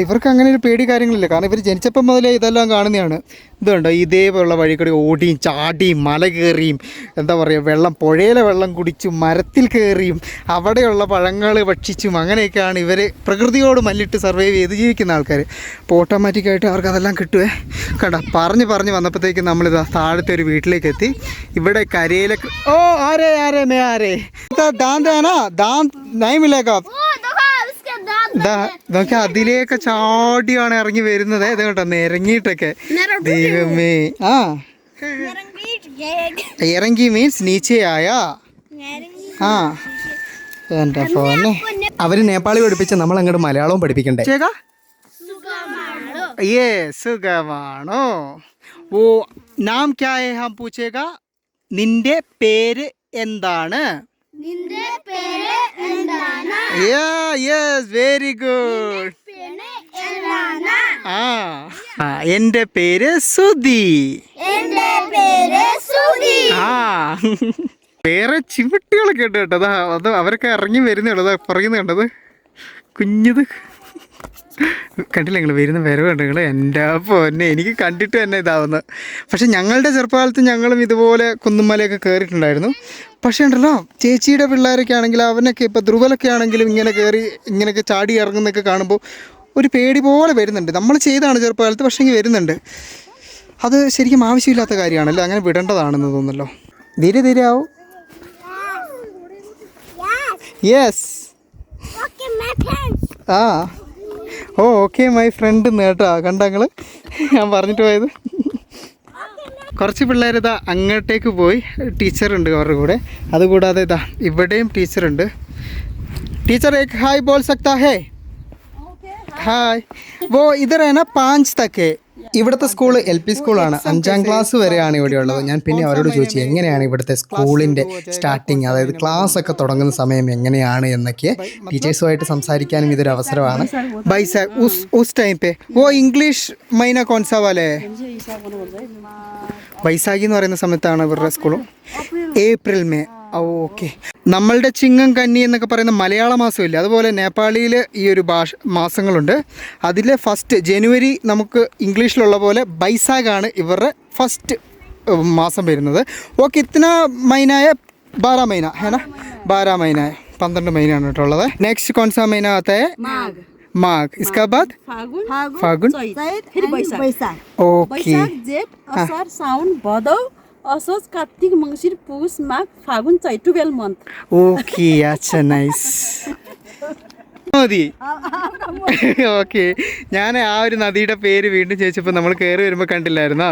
ഇവർക്ക് അങ്ങനെ ഒരു പേടി കാര്യങ്ങളില്ല. കാരണം ഇവർ ജനിച്ചപ്പം മുതലേ ഇതെല്ലാം കാണുന്നതാണ്. ഇതുണ്ടോ? ഇതേപോലുള്ള വഴി കൂടി ഓടിയും ചാടിയും മല കയറിയും എന്താ പറയുക വെള്ളം പുഴയിലെ വെള്ളം കുടിച്ചും മരത്തിൽ കയറിയും അവിടെയുള്ള പഴങ്ങൾ ഭക്ഷിച്ചും അങ്ങനെയൊക്കെയാണ് ഇവർ പ്രകൃതിയോട് മല്ലിട്ട് സർവൈവ് ചെയ്ത് ജീവിക്കുന്ന ആൾക്കാർ അപ്പോൾ ഓട്ടോമാറ്റിക്കായിട്ട് അവർക്ക് അതെല്ലാം കിട്ടുവേ. കണ്ട? പറഞ്ഞ് പറഞ്ഞ് വന്നപ്പോഴത്തേക്കും നമ്മളിതാ താഴത്തെ ഒരു വീട്ടിലേക്ക് എത്തി. ഇവിടെ കരയിലെ ഓ ആരേ ആരേ മേ ആരേ? ദാന്താനാ. ദാൻ നൈ ഇതാ നോക്കി അതിലേക്ക് ചാടിയാണ് ഇറങ്ങി വരുന്നത്. ഏതാ കേട്ടോ ഇറങ്ങിയിട്ടൊക്കെ ദൈവമേ. ആ. ഇറങ്ങി മീൻസ് നീച്ചയായ. ആ. എന്റെ ഫോണെ? അവർ നേപ്പാളി പഠിപ്പിച്ച നമ്മൾ അങ്ങോട്ട് മലയാളവും പഠിപ്പിക്കണ്ടേ? ചേക്കാ ഏ സുഖമാണോ? ഓ നാം ക്യാ ഹം പൂച്ചേക്ക നിന്റെ പേര് എന്താണ്? നിന്റെ പേര് എന്താണ്? യെസ് വെരി ഗുഡ് ആ. എന്റെ പേര് സുധി. എന്റെ പേര് സുധി. ആ. വേറെ ചിവിട്ടികൾ ഉണ്ട് കേട്ടോ. അതാ അവരൊക്കെ ഇറങ്ങി വരുന്നേ ഉള്ളൂ. പറയുന്നത് കണ്ടത്. കുഞ്ഞത്. കണ്ടില്ല നിങ്ങൾ വരുന്ന വരവ് കണ്ടു നിങ്ങൾ എന്റെ പൊന്നെ എനിക്ക് കണ്ടിട്ട് തന്നെ ഇതാവുന്നത് പക്ഷേ ഞങ്ങളുടെ ചെറുപ്പകാലത്ത് ഞങ്ങളും ഇതുപോലെ കുന്നുമലയൊക്കെ കയറിയിട്ടുണ്ടായിരുന്നു പക്ഷേ ഉണ്ടല്ലോ ചേച്ചിയുടെ പിള്ളേരൊക്കെ ആണെങ്കിൽ അവനൊക്കെ ഇപ്പോൾ ധ്രുവലൊക്കെ ആണെങ്കിലും ഇങ്ങനെ കയറി ഇങ്ങനെയൊക്കെ ചാടി ഇറങ്ങുന്നൊക്കെ കാണുമ്പോൾ ഒരു പേടി പോലെ വരുന്നുണ്ട്. നമ്മൾ ചെയ്താണ് ചെറുപ്പകാലത്ത് പക്ഷേ ഇങ്ങനെ വരുന്നുണ്ട്. അത് ശരിക്കും ആവശ്യമില്ലാത്ത കാര്യമാണല്ലോ അങ്ങനെ വിടേണ്ടതാണെന്ന് തോന്നുന്നല്ലോ. ധീരെ ധീരെ ആവും. യെസ് ആ. ഓ ഓക്കെ മൈ ഫ്രണ്ട് നേട്ടാ കണ്ടങ്ങൾ ഞാൻ പറഞ്ഞിട്ട് പോയത്. കുറച്ച് പിള്ളേർ ഇതാ അങ്ങോട്ടേക്ക് പോയി. ടീച്ചറുണ്ട് അവരുടെ കൂടെ. അതുകൂടാതെ ഇതാ ഇവിടെയും ടീച്ചറുണ്ട്. ടീച്ചർ ഹായ് ബോൾ സക്താ ഹേ. ഹായ് വോ ഇതർ പാഞ്ച് തക്കേ. ഇവിടുത്തെ സ്കൂൾ എൽ പി സ്കൂളാണ്. അഞ്ചാം ക്ലാസ് വരെയാണ് ഇവിടെ ഉള്ളത് ഞാൻ പിന്നെ അവരോട് ചോദിച്ചു എങ്ങനെയാണ് ഇവിടുത്തെ സ്കൂളിന്റെ സ്റ്റാർട്ടിങ് അതായത് ക്ലാസ് ഒക്കെ തുടങ്ങുന്ന സമയം എങ്ങനെയാണ്? എന്നൊക്കെ ടീച്ചേഴ്സുമായിട്ട് സംസാരിക്കാനും ഇതൊരു അവസരമാണ്. ഉസ് ടൈം പേ ഇംഗ്ലീഷ് മൈന കോൺസാവാലേ? വൈസാഖി എന്ന് പറയുന്ന സമയത്താണ് ഇവരുടെ സ്കൂളും. April May ഓക്കെ നമ്മളുടെ ചിങ്ങം കന്നി എന്നൊക്കെ പറയുന്ന മലയാള മാസമില്ല അതുപോലെ നേപ്പാളിയിൽ ഈ ഒരു ഭാഷ മാസങ്ങളുണ്ട് അതിൽ ഫസ്റ്റ് ജനുവരി നമുക്ക് ഇംഗ്ലീഷിലുള്ള പോലെ ബൈസാഖാണ് ഇവരുടെ ഫസ്റ്റ് മാസം വരുന്നത് ഓക്കെ ഇത്തന മൈനായ ബാരാ മൈന ഹേന ബാരാ മൈന പന്ത്രണ്ട് മൈനയാണ് കേട്ടോ ഉള്ളത് നെക്സ്റ്റ് കോൺസാ മൈന ആത്ത माघ माघ इसका बाद फागुन फागुन चैत फिर बैशाख बैशाख ओके बैशाख जेठ असार साउन भदौ असोज कार्तिक मङ्सिर पुष माघ फागुन चैत टुवेल्भ मन्थ ഓക്കെ അച്ഛ നൈസ് മതി ഓക്കെ ഞാൻ ആ ഒരു നദിയുടെ പേര് വീണ്ടും ചോദിച്ചപ്പോൾ നമ്മൾ കയറി വരുമ്പോൾ കണ്ടില്ലായിരുന്നോ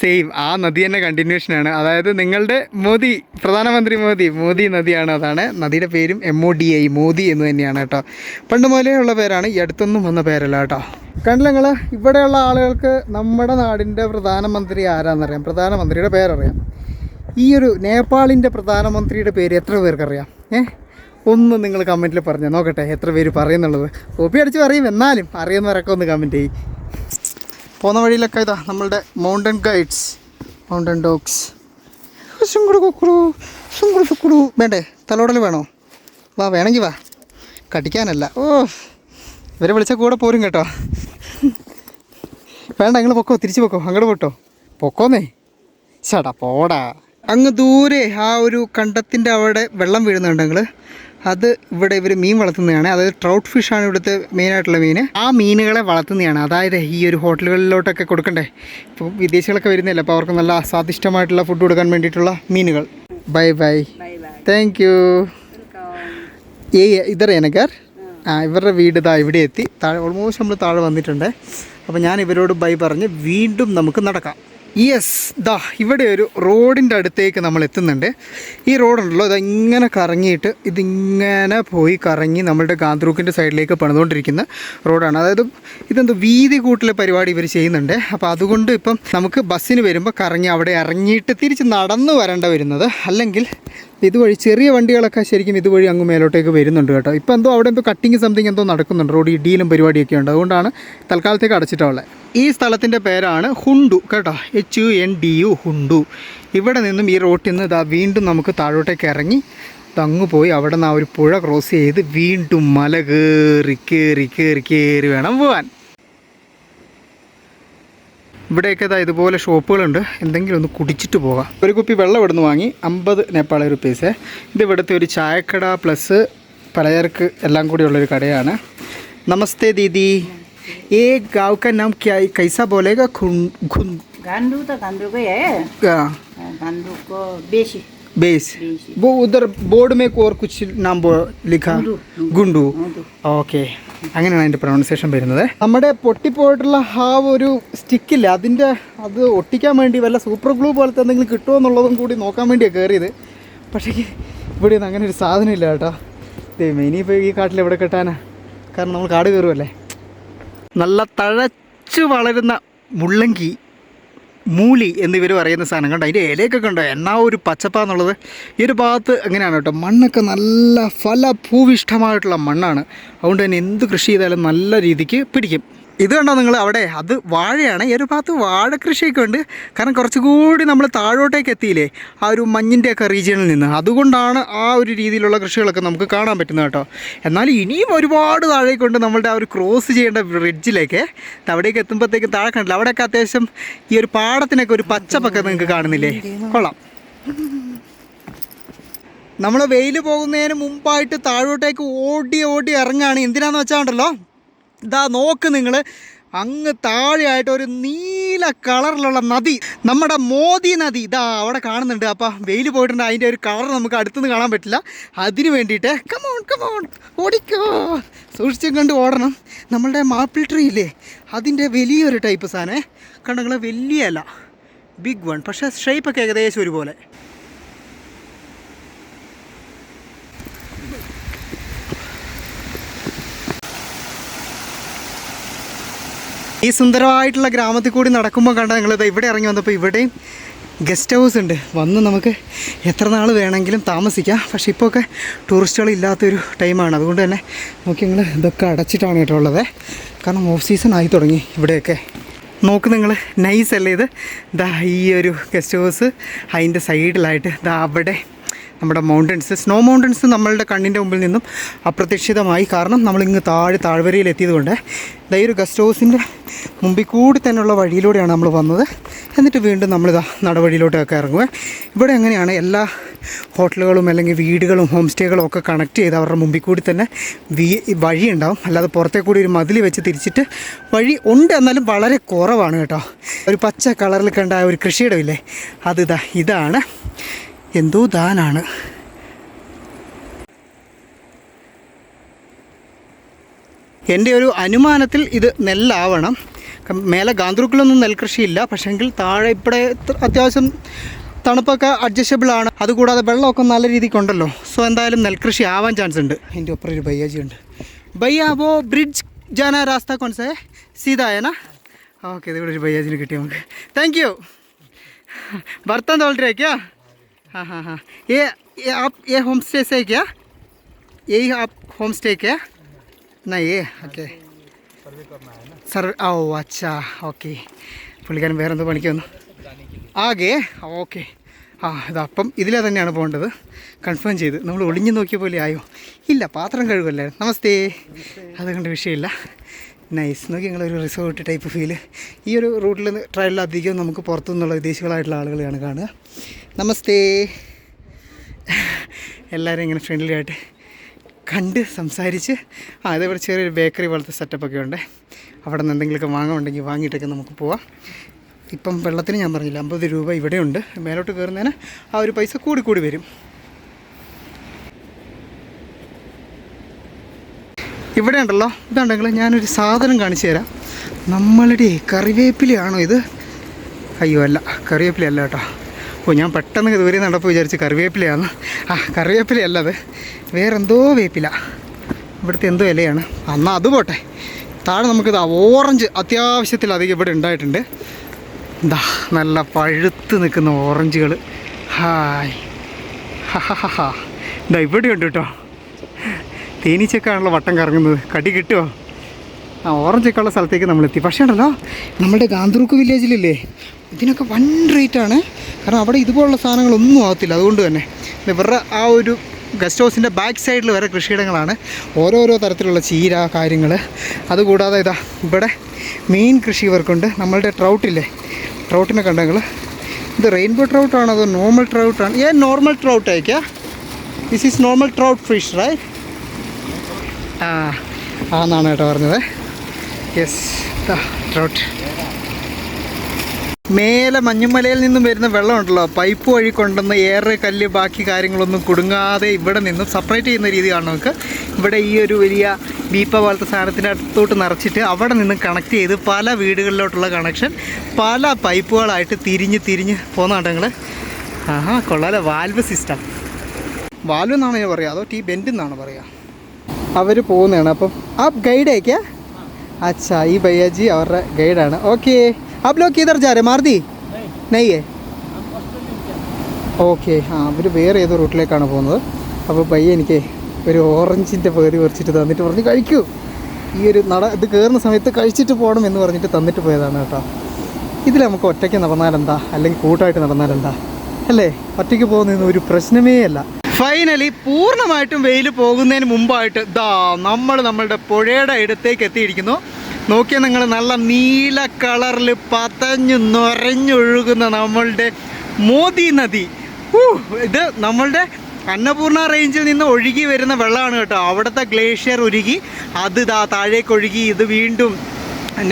സെയിം ആ നദി തന്നെ കണ്ടിന്യൂഷനാണ് അതായത് നിങ്ങളുടെ മോദി പ്രധാനമന്ത്രി മോദി മോദി നദിയാണ്. അതാണ് നദിയുടെ പേരും M O D I Modi എന്ന് തന്നെയാണ് കേട്ടോ. പണ്ട് മുതലേ ഉള്ള പേരാണ്. ഈ അടുത്തൊന്നും വന്ന പേരല്ല കേട്ടോ. കണ്ടില്ല നിങ്ങൾ ഇവിടെയുള്ള ആളുകൾക്ക് നമ്മുടെ നാടിന്റെ പ്രധാനമന്ത്രി ആരാന്നറിയാം. പ്രധാനമന്ത്രിയുടെ പേരറിയാം. ഈ ഒരു നേപ്പാളിന്റെ പ്രധാനമന്ത്രിയുടെ പേര് എത്ര പേർക്കറിയാം? ഏ? ഒന്ന് നിങ്ങൾ കമന്റിൽ പറഞ്ഞു. നോക്കട്ടെ എത്ര പേര് പറയുന്നുള്ളത്. കോപ്പി അടിച്ച് പറയും. എന്നാലും അറിയുന്നവരൊക്കെ ഒന്ന് കമന്റ് ചെയ്യും. പോകുന്ന വഴിയിലൊക്കെ ഇതാ നമ്മളുടെ മൗണ്ടൻ ഗൈഡ്സ് മൗണ്ടൻ ഡോഗ്സ് ശുങ്കുടു കുക്കുടു ശുങ്കുടു ശുക്കുടു. വേണ്ടേ തലോടൽ വേണോ? വാ വേണമെങ്കിൽ വാ. കടിക്കാനല്ല. ഓ ഇവരെ വിളിച്ചാൽ കൂടെ പോരും കേട്ടോ. വേണ്ട നിങ്ങൾ പൊക്കോ തിരിച്ച് പൊക്കോ. അങ്ങോട്ട് പോട്ടോ. പൊക്കോന്നേ. ചേട്ടാ പോടാ. അങ്ങ് ദൂരെ ആ ഒരു കണ്ടത്തിന്റെ അവിടെ വെള്ളം വീഴുന്നുണ്ടെങ്കിൽ അത് ഇവിടെ ഇവർ മീൻ വളർത്തുന്നതാണ്. അതായത് ട്രൗട്ട് ഫിഷാണ് ഇവിടുത്തെ മെയിനായിട്ടുള്ള മീൻ. ആ മീനുകളെ വളർത്തുന്നതാണ്. അതായത് ഈ ഒരു ഹോട്ടലുകളിലോട്ടൊക്കെ കൊടുക്കണ്ടേ? ഇപ്പോൾ വിദേശികളൊക്കെ വരുന്നില്ല അപ്പോൾ അവർക്ക് നല്ല സ്വാദിഷ്ടമായിട്ടുള്ള ഫുഡ് കൊടുക്കാൻ വേണ്ടിയിട്ടുള്ള മീനുകൾ. ബൈ ബൈ താങ്ക് യു ഏ ഇതറ എനക്കാർ ആ. ഇവരുടെ വീട് ഇതാ ഇവിടെ എത്തി. താഴെ ഓൾമോസ്റ്റ് നമ്മൾ താഴെ വന്നിട്ടുണ്ട്. അപ്പോൾ ഞാൻ ഇവരോട് ബൈ പറഞ്ഞ് വീണ്ടും നമുക്ക് നടക്കാം. യെസ് ദാ ഇവിടെ ഒരു റോഡിന്റെ അടുത്തേക്ക് നമ്മൾ എത്തുന്നുണ്ട്. ഈ റോഡുണ്ടല്ലോ ഇതിങ്ങനെ കറങ്ങിയിട്ട് ഇതിങ്ങനെ പോയി കറങ്ങി നമ്മളുടെ ഗാന്ധ്രൂക്കിന്റെ സൈഡിലേക്ക് പണിതുകൊണ്ടിരിക്കുന്ന റോഡാണ്. അതായത് ഇതെന്തോ വീതി കൂട്ടൽ പരിപാടി ഇവർ ചെയ്യുന്നുണ്ട്. അപ്പോൾ അതുകൊണ്ട് ഇപ്പം നമുക്ക് ബസ്സിന് വരുമ്പോൾ കറങ്ങി അവിടെ ഇറങ്ങിയിട്ട് തിരിച്ച് നടന്നു വരേണ്ട വരുന്നത്. അല്ലെങ്കിൽ ഇതുവഴി ചെറിയ വണ്ടികളൊക്കെ ശരിക്കും ഇതുവഴി അങ്ങ് മേലോട്ടേക്ക് വരുന്നുണ്ട് കേട്ടോ. ഇപ്പോൾ എന്തോ അവിടെ എന്തോ കട്ടിങ് സംതിങ് എന്തോ നടക്കുന്നുണ്ട്. റോഡ് ഇടിയിലും പരിപാടിയൊക്കെ ഉണ്ട്. അതുകൊണ്ടാണ് തൽക്കാലത്തേക്ക് അടച്ചിട്ടുള്ളത്. ഈ സ്ഥലത്തിന്റെ പേരാണ് ഹുണ്ടു കേട്ടോ. H U N D U Hundu. ഇവിടെ നിന്നും ഈ റോട്ടിൽ നിന്ന് ഇതാ വീണ്ടും നമുക്ക് താഴോട്ടേക്ക് ഇറങ്ങി തങ്ങു പോയി. അവിടെ നിന്ന് ആ ഒരു പുഴ ക്രോസ് ചെയ്ത് വീണ്ടും മല കയറി കയറി കയറി കയറി വേണം പോകാൻ ഇവിടെയൊക്കെ ഇതാ ഇതുപോലെ ഷോപ്പുകളുണ്ട് എന്തെങ്കിലും ഒന്ന് കുടിച്ചിട്ട് പോകാം ഒരു കുപ്പി വെള്ളം ഇവിടുന്ന് വാങ്ങി അമ്പത് നേപ്പാളി റുപ്പീസ് ഇത് ഇവിടുത്തെ ഒരു ചായക്കട പ്ലസ് പലചരക്ക് എല്ലാം കൂടിയുള്ളൊരു കടയാണ് നമസ്തേ ദീദി ഏ ഗാവ് का नाम क्या है कैसा बोलेगा खुन खुन गांडू तो गांडू को है गांडू को बेसी बेस वो उधर बोर्ड में और कुछ नाम बो- लिखा ഗുണ്ടു ഓക്കെ അങ്ങനെയാണ് അതിന്റെ പ്രൊണൗൺസിയേഷൻ വരുന്നത്. നമ്മുടെ പൊട്ടിപ്പോയിട്ടുള്ള ആ ഒരു സ്റ്റിക്കില്ല അതിന്റെ അത് ഒട്ടിക്കാൻ വേണ്ടി വല്ല സൂപ്പർ ഗ്ലൂ പോലത്തെ എന്തെങ്കിലും കിട്ടുമോ എന്നുള്ളതും കൂടി നോക്കാൻ വേണ്ടിയാണ് കയറിയത് പക്ഷേ ഇവിടെ ഒന്നും അങ്ങനെ ഒരു സാധനം ഇല്ല കേട്ടോ. ദൈവമേ ഇനിയിപ്പോൾ ഈ കാട്ടിൽ എവിടെ കെട്ടാനാ? കാരണം നമ്മൾ കാട് കയറുമല്ലേ നല്ല തഴച്ചു വളരുന്ന മുള്ളങ്കി മൂലി എന്നിവർ പറയുന്ന സാധനം കണ്ടോ? അതിന്റെ ഇലയൊക്കെ കണ്ടോ? എന്നാ ഒരു പച്ചപ്പ എന്നുള്ളത്? ഈ ഒരു ഭാഗത്ത് എങ്ങനെയാണ് കേട്ടോ. മണ്ണൊക്കെ നല്ല ഫലഭൂവിഷ്ടമായിട്ടുള്ള മണ്ണാണ്. അതുകൊണ്ട് തന്നെ എന്ത് കൃഷി ചെയ്താലും നല്ല രീതിക്ക് പിടിക്കും. ഇത് കണ്ടോ നിങ്ങൾ? അവിടെ അത് വാഴയാണ്. ഈ ഒരു ഭാഗത്ത് വാഴ കൃഷിയൊക്കെ ഉണ്ട്. കാരണം കുറച്ചുകൂടി നമ്മൾ താഴോട്ടേക്ക് എത്തിയില്ലേ ആ ഒരു മഞ്ഞിന്റെ റീജിയണിൽ നിന്ന്. അതുകൊണ്ടാണ് ആ ഒരു രീതിയിലുള്ള കൃഷികളൊക്കെ നമുക്ക് കാണാൻ പറ്റുന്നത് കേട്ടോ. എന്നാൽ ഇനിയും ഒരുപാട് താഴേക്കുണ്ട് നമ്മളുടെ ആ ഒരു ക്രോസ് ചെയ്യേണ്ട ബ്രിഡ്ജിലേക്ക് അവിടേക്ക് എത്തുമ്പോഴത്തേക്കും താഴെ കണ്ടില്ല അവിടെയൊക്കെ അത്യാവശ്യം ഈ ഒരു പാടത്തിനൊക്കെ ഒരു പച്ചപ്പൊക്കെ നിങ്ങൾക്ക് കാണുന്നില്ലേ? കൊള്ളാം. നമ്മൾ വെയിൽ പോകുന്നതിന് മുമ്പായിട്ട് താഴോട്ടേക്ക് ഓടി ഓടി ഇറങ്ങുകയാണ്. എന്തിനാന്ന് വെച്ചാൽ ഉണ്ടല്ലോ ഇതാ നോക്ക് നിങ്ങൾ അങ്ങ് താഴെയായിട്ട് ഒരു നീല കളറിലുള്ള നദി. നമ്മുടെ മോദി നദി. ഇതാ അവിടെ കാണുന്നുണ്ട്. അപ്പം വെയിൽ പോയിട്ടുണ്ട്. അതിന്റെ ഒരു കളർ നമുക്ക് അടുത്തുനിന്ന് കാണാൻ പറ്റില്ല. അതിന് വേണ്ടിയിട്ട് കമോൺ കമോൺ ഓടിക്കോ. സൂക്ഷിച്ചും കണ്ട് ഓടണം. നമ്മളുടെ മാപ്പിൾ ട്രീ ഇല്ലേ? അതിന്റെ വലിയൊരു ടൈപ്പ് സാധനം. കണ്ടങ്ങൾ വലിയ അല്ല. ബിഗ് വൺ പക്ഷേ ഷേപ്പൊക്കെ ഏകദേശം ഒരുപോലെ. ഈ സുന്ദരമായിട്ടുള്ള ഗ്രാമത്തിൽ കൂടി നടക്കുമ്പോൾ കണ്ട ഞങ്ങളിത് ഇവിടെ ഇറങ്ങി വന്നപ്പോൾ ഇവിടെയും ഗസ്റ്റ് ഹൗസ് ഉണ്ട്. വന്ന് നമുക്ക് എത്ര നാൾ വേണമെങ്കിലും താമസിക്കാം. പക്ഷേ ഇപ്പോൾ ഒക്കെ ടൂറിസ്റ്റുകൾ ഇല്ലാത്തൊരു ടൈമാണ് അതുകൊണ്ട് തന്നെ നോക്കി ഞങ്ങൾ ഇതൊക്കെ അടച്ചിട്ടാണ് കേട്ടോ ഉള്ളത്. കാരണം ഓഫ് സീസൺ ആയി തുടങ്ങി ഇവിടെയൊക്കെ. നോക്ക് നിങ്ങൾ നൈസ് അല്ലേ ഇത്? ദാ ഈ ഒരു ഗസ്റ്റ് ഹൗസ് അതിന്റെ സൈഡിലായിട്ട് ദാ അവിടെ നമ്മുടെ മൗണ്ടൻസ് സ്നോ മൗണ്ടൻസ് നമ്മളുടെ കണ്ണിന്റെ മുമ്പിൽ നിന്നും അപ്രതീക്ഷിതമായി. കാരണം നമ്മളിങ്ങ് താഴെ താഴ്വരയിൽ എത്തിയതുകൊണ്ട് ഈ ഒരു ഗസ്റ്റ് ഹൗസിന്റെ മുമ്പിൽ കൂടി തന്നെയുള്ള വഴിയിലൂടെയാണ് നമ്മൾ വന്നത്. എന്നിട്ട് വീണ്ടും നമ്മളിതാ നടവഴിയിലോട്ടൊക്കെ ഇറങ്ങുക. ഇവിടെ എങ്ങനെയാണ് എല്ലാ ഹോട്ടലുകളും അല്ലെങ്കിൽ വീടുകളും ഹോം സ്റ്റേകളും ഒക്കെ കണക്ട് ചെയ്ത് അവരുടെ മുമ്പിൽ കൂടി തന്നെ വഴി ഉണ്ടാവും അല്ലാതെ പുറത്തേ കൂടി ഒരു മതിൽ വെച്ച് തിരിച്ചിട്ട് വഴി ഉണ്ട് എന്നാലും വളരെ കുറവാണ് കേട്ടോ. ഒരു പച്ച കളറിൽ കണ്ട ഒരു കൃഷിയിടമില്ലേ അത് ഇതാ ഇതാണ്. എന്തോ ദാനാണ് എന്റെ ഒരു അനുമാനത്തിൽ ഇത് നെല്ലാവണം. മേലെ ഗാന്ധർക്കിലൊന്നും നെൽകൃഷിയില്ല. പക്ഷേങ്കിൽ താഴെ ഇവിടെ അത്യാവശ്യം തണുപ്പൊക്കെ അഡ്ജസ്റ്റബിൾ ആണ്. അതുകൂടാതെ വെള്ളമൊക്കെ നല്ല രീതിക്കുണ്ടല്ലോ സോ എന്തായാലും നെൽകൃഷി ആവാൻ ചാൻസ് ഉണ്ട്. എന്റെ ഒപ്പം ഒരു ബയ്യാജി ഉണ്ട് ബയ്യാവോ ബ്രിഡ്ജ് ജാന രാസ്ത കൊൻസേ സീതായന? ഓക്കെ ഇതിവിടെ ഒരു ബയ്യാജിന് കിട്ടി നമുക്ക്. താങ്ക് യു ഭർത്താൻ തോൾട്ടിരേക്കാ हाँ हाँ हाँ ये ये आप ये होम स्टे से है क्या यही आप होम स्टे क्या नहीं ये ഓക്കെ സർവേ ഓ അച്ഛാ ഓക്കെ പുള്ളിക്കാരൻ വേറെ എന്തോ പണിക്ക് വന്നു ആകെ ഓക്കെ ആ ഇതപ്പം ഇതിലെ തന്നെയാണ് പോകേണ്ടത് കൺഫേം ചെയ്ത് നമ്മൾ ഒളിഞ്ഞു നോക്കിയ പോലെ ആയോ ഇല്ല പാത്രം കഴുകുമല്ലേ നമസ്തേ അതുകൊണ്ട് വിഷയമില്ല നൈസ് നോക്കി ഞങ്ങളൊരു റിസോർട്ട് ടൈപ്പ് ഫീൽ ഈ ഒരു റൂട്ടിൽ ട്രയലിൽ അധികം നമുക്ക് പുറത്തു നിന്നുള്ള വിദേശികളായിട്ടുള്ള ആളുകളെയാണ് കാണുക. നമസ്തേ എല്ലാവരും ഇങ്ങനെ ഫ്രണ്ട്ലി ആയിട്ട് കണ്ട് സംസാരിച്ച് ആ അതേപോലെ ചെറിയൊരു ബേക്കറി പോലത്തെ സെറ്റപ്പൊക്കെ ഉണ്ട്. അവിടെ നിന്ന് എന്തെങ്കിലുമൊക്കെ വാങ്ങാനുണ്ടെങ്കിൽ വാങ്ങിയിട്ടൊക്കെ നമുക്ക് പോവാം. ഇപ്പം വെള്ളത്തിന് ഞാൻ പറഞ്ഞില്ല അമ്പത് രൂപ ഇവിടെയുണ്ട്. മേലോട്ട് കയറുന്നതിന് ആ ഒരു പൈസ കൂടി കൂടി വരും. ഇവിടെ ഉണ്ടല്ലോ. ഇതുണ്ടെങ്കിൽ ഞാനൊരു സാധനം കാണിച്ചു തരാം. നമ്മളുടെ കറിവേപ്പിലയാണോ ഇത്? അയ്യോ അല്ല. കറിവേപ്പില അല്ല കേട്ടോ. ഓ ഞാൻ പെട്ടെന്ന് ദൂരെ നടപ്പ് വിചാരിച്ച് കറിവേപ്പിലയാണ് ആ കറിവേപ്പിലയല്ല അത്. വേറെന്തോ വേപ്പില. ഇവിടുത്തെ എന്തോ ഇലയാണ്. എന്നാൽ അത് പോട്ടെ. താഴെ നമുക്കിത് ഓറഞ്ച് അത്യാവശ്യത്തിലധികം ഇവിടെ ഉണ്ടായിട്ടുണ്ട്. എന്താ നല്ല പഴുത്ത് നിൽക്കുന്ന ഓറഞ്ചുകൾ ഹായ്. ഹാ ഇതാ ഇവിടെയുണ്ട് കേട്ടോ. തേനീച്ചക്കാണല്ലോ വട്ടം കറങ്ങുന്നത്. കടി കിട്ടുമോ ആ ഓറഞ്ചൊക്കെ ഉള്ള സ്ഥലത്തേക്ക് നമ്മൾ എത്തി. പക്ഷേ ഉണ്ടല്ലോ നമ്മുടെ ഗാന്ധറൂക്ക് വില്ലേജിലില്ലേ? ഇതിനൊക്കെ വൺ റേറ്റാണ് കാരണം അവിടെ ഇതുപോലുള്ള സാധനങ്ങളൊന്നും ആകത്തില്ല അതുകൊണ്ട് തന്നെ ഇവരുടെ ആ ഒരു ഗസ്റ്റ് ഹൗസിന്റെ ബാക്ക് സൈഡിൽ വരെ കൃഷിയിടങ്ങളാണ്. ഓരോരോ തരത്തിലുള്ള ചീര കാര്യങ്ങൾ. അതുകൂടാതെ ഇതാ ഇവിടെ മെയിൻ കൃഷി ഇവർക്കുണ്ട്. നമ്മളുടെ ട്രൗട്ടില്ലേ? ട്രൗട്ടിനെ കണ്ടെങ്കിൽ ഇത് റെയിൻബോ ട്രൗട്ടാണോ അതോ നോർമൽ ട്രൗട്ടാണ് ഏ normal trout ആയിക്കാം this is normal trout fish right ആ ആന്നാണ് കേട്ടോ പറഞ്ഞത്. യെസ് ട്രൗട്ട് മേലെ മഞ്ഞുമലയിൽ നിന്നും വരുന്ന വെള്ളമുണ്ടല്ലോ പൈപ്പ് വഴി കൊണ്ടുവന്ന് ഏറെ കല്ല് ബാക്കി കാര്യങ്ങളൊന്നും കുടുങ്ങാതെ ഇവിടെ നിന്നും സെപ്പറേറ്റ് ചെയ്യുന്ന രീതിയാണ് നമുക്ക്. ഇവിടെ ഈ ഒരു വലിയ ബീപ്പ പോലത്തെ സാധനത്തിന്റെ അടുത്തോട്ട് നിറച്ചിട്ട് അവിടെ നിന്ന് കണക്ട് ചെയ്ത് പല വീടുകളിലോട്ടുള്ള കണക്ഷൻ പല പൈപ്പുകളായിട്ട് തിരിഞ്ഞ് തിരിഞ്ഞ് പോകുന്നുണ്ട് നിങ്ങൾ ആഹാ കൊള്ളാലോ വാൽവ് സിസ്റ്റം വാൽവ് എന്നാണ് ഞാൻ പറയുക അതോ ടീ ബെൻഡ് എന്നാണ് പറയുക അവർ പോകുന്നതാണ് അപ്പം ആ ഗൈഡ് അയക്കാ അച്ഛാ ഈ ഭയ്യാജി അവരുടെ ഗൈഡാണ് ഓക്കെ आप लोग किधर जा रहे मारुति नहीं है ഓക്കെ ആ അവർ വേറെ ഏതോ റൂട്ടിലേക്കാണ് പോകുന്നത് അപ്പോൾ പയ്യെ എനിക്ക് ഒരു ഓറഞ്ചിൻ്റെ പേര് പറിച്ചിട്ട് തന്നിട്ട് പറഞ്ഞ് കഴിക്കൂ ഈ ഒരു നട ഇത് കയറുന്ന സമയത്ത് കഴിച്ചിട്ട് പോകണം എന്ന് പറഞ്ഞിട്ട് തന്നിട്ട് പോയതാണ് കേട്ടോ ഇതിൽ നമുക്ക് ഒറ്റയ്ക്ക് നടന്നാലെന്താ അല്ലെങ്കിൽ കൂട്ടായിട്ട് നടന്നാലെന്താ അല്ലേ ഒറ്റയ്ക്ക് പോകുന്നതിന് ഒരു പ്രശ്നമേ അല്ല ഫൈനലി പൂർണമായിട്ടും വെയിൽ പോകുന്നതിന് മുമ്പായിട്ട് ദാ നമ്മൾ നമ്മളുടെ പുഴയുടെ അടുത്തേക്ക് എത്തിയിരിക്കുന്നു. നോക്കിയാൽ നിങ്ങൾ നല്ല നീല കളറിൽ പതഞ്ഞു നിറഞ്ഞൊഴുകുന്ന നമ്മളുടെ മോദി നദി. ഇത് നമ്മളുടെ അന്നപൂർണ റേഞ്ചിൽ നിന്ന് ഒഴുകി വരുന്ന വെള്ളമാണ് കേട്ടോ. അവിടുത്തെ ഗ്ലേഷ്യർ ഉരുകി അത് ദാ താഴേക്ക് ഒഴുകി ഇത് വീണ്ടും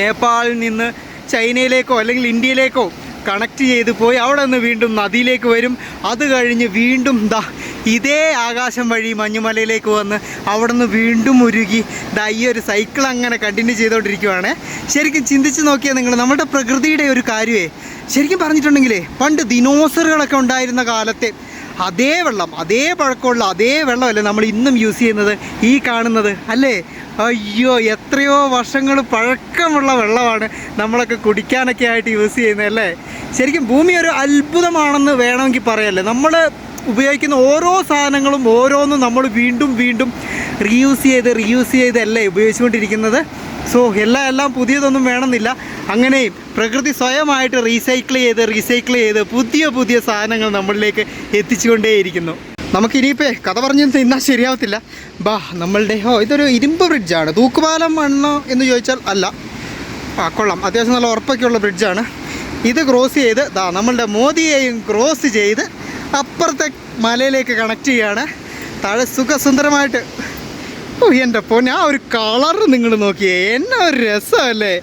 നേപ്പാളിൽ നിന്ന് ചൈനയിലേക്കോ അല്ലെങ്കിൽ ഇന്ത്യയിലേക്കോ കണക്ട് ചെയ്ത് പോയി. അവിടെ നിന്ന് വീണ്ടും നദിയിലേക്ക് വരും. അത് കഴിഞ്ഞ് വീണ്ടും ദാ ഇതേ ആകാശം വഴി മഞ്ഞുമലയിലേക്ക് വന്ന് അവിടെ നിന്ന് വീണ്ടും ഉരുകി. ദാ ഈ ഒരു സൈക്കിൾ അങ്ങനെ കണ്ടിന്യൂ ചെയ്തുകൊണ്ടിരിക്കുവാണ്. ശരിക്കും ചിന്തിച്ച് നോക്കിയാൽ നിങ്ങൾ നമ്മുടെ പ്രകൃതിയുടെ ഒരു കാര്യമേ. ശരിക്കും പറഞ്ഞിട്ടുണ്ടെങ്കിലേ പണ്ട് ദിനോസറുകളൊക്കെ ഉണ്ടായിരുന്ന കാലത്തെ അതേ വെള്ളം അതേ പഴക്കമുള്ള അതേ വെള്ളമല്ലേ നമ്മൾ ഇന്നും യൂസ് ചെയ്യുന്നത് ഈ കാണുന്നത് അല്ലേ? അയ്യോ എത്രയോ വർഷങ്ങൾ പഴക്കമുള്ള വെള്ളമാണ് നമ്മളൊക്കെ കുടിക്കാനൊക്കെ ആയിട്ട് യൂസ് ചെയ്യുന്നത് അല്ലേ? ശരിക്കും ഭൂമി ഒരു അത്ഭുതമാണെന്ന് വേണമെങ്കിൽ പറയല്ലേ. നമ്മൾ ഉപയോഗിക്കുന്ന ഓരോ സാധനങ്ങളും ഓരോന്നും നമ്മൾ വീണ്ടും വീണ്ടും റീയൂസ് ചെയ്ത് റീയൂസ് ചെയ്തല്ലേ ഉപയോഗിച്ചുകൊണ്ടിരിക്കുന്നത്. സോ എല്ലാം എല്ലാം പുതിയതൊന്നും വേണമെന്നില്ല. അങ്ങനെയും പ്രകൃതി സ്വയമായിട്ട് റീസൈക്കിൾ ചെയ്ത് റീസൈക്കിൾ ചെയ്ത് പുതിയ പുതിയ സാധനങ്ങൾ നമ്മളിലേക്ക് എത്തിച്ചുകൊണ്ടേയിരിക്കുന്നു. നമുക്ക് ഇനിയിപ്പോ കഥ പറഞ്ഞു നിന്നാൽ ശരിയാവത്തില്ല. ബാ നമ്മളുടെ ഓ ഇതൊരു ഇരുമ്പ് ബ്രിഡ്ജാണ് തൂക്കുപാലം മണ്ണോ എന്ന് ചോദിച്ചാൽ അല്ല. ആ കൊള്ളാം. അത്യാവശ്യം നല്ല ഉറപ്പൊക്കെയുള്ള ബ്രിഡ്ജാണ് ഇത് ക്രോസ് ചെയ്ത് ദാ നമ്മളുടെ മോദിയെയും ക്രോസ് ചെയ്ത് അപ്പുറത്തെ മലയിലേക്ക് കണക്ട് ചെയ്യാണ്. താഴെ സുഖസുന്ദരമായിട്ട് ഓ എന്റെ പൊന്നെ ആ ഒരു കളർ നിങ്ങൾ നോക്കിയേ എന്നാ ഒരു രസമല്ലേ?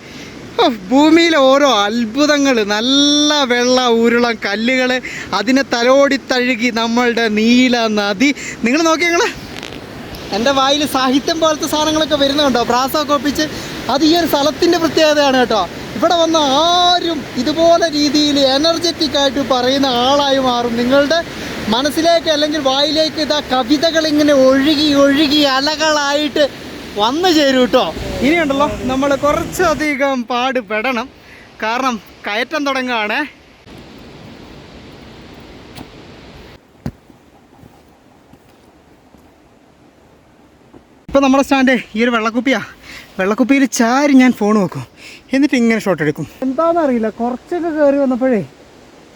ഭൂമിയിലെ ഓരോ അത്ഭുതങ്ങൾ നല്ല വെള്ള ഉരുളം കല്ലുകൾ അതിനെ തലോടി തഴുകി നമ്മളുടെ നീല നദി. നിങ്ങൾ നോക്കി നിങ്ങൾ എന്റെ വായിൽ സാഹിത്യം പോലത്തെ സാധനങ്ങളൊക്കെ വരുന്നുണ്ടോ പ്രാസമൊക്കെ ഒപ്പിച്ച്. അത് ഈ ഒരു സ്ഥലത്തിന്റെ പ്രത്യേകതയാണ് കേട്ടോ. ഇവിടെ വന്ന ആരും ഇതുപോലെ രീതിയിൽ എനർജറ്റിക് ആയിട്ട് പറയുന്ന ആളായി മാറും. നിങ്ങളുടെ മനസ്സിലേക്ക് അല്ലെങ്കിൽ വായിലേക്ക് ഇതാ കവിതകൾ ഇങ്ങനെ ഒഴുകി ഒഴുകി അലകളായിട്ട് വന്നു ചേരും കേട്ടോ ഇനിയുണ്ടല്ലോ നമ്മൾ കുറച്ചധികം പാടുപെടണം. കാരണം കയറ്റം തുടങ്ങുകയാണ്. ഇപ്പോൾ നമ്മുടെ സ്റ്റാൻഡ് ഈ ഒരു വെള്ളക്കുപ്പിയാ. വെള്ളക്കുപ്പിയിൽ ചാരി ഞാൻ ഫോൺ വെക്കും. എന്നിട്ട് ഇങ്ങനെ ഷോട്ട് എടുക്കും. എന്താണെന്നറിയില്ല കുറച്ചൊക്കെ കയറി വന്നപ്പോഴേ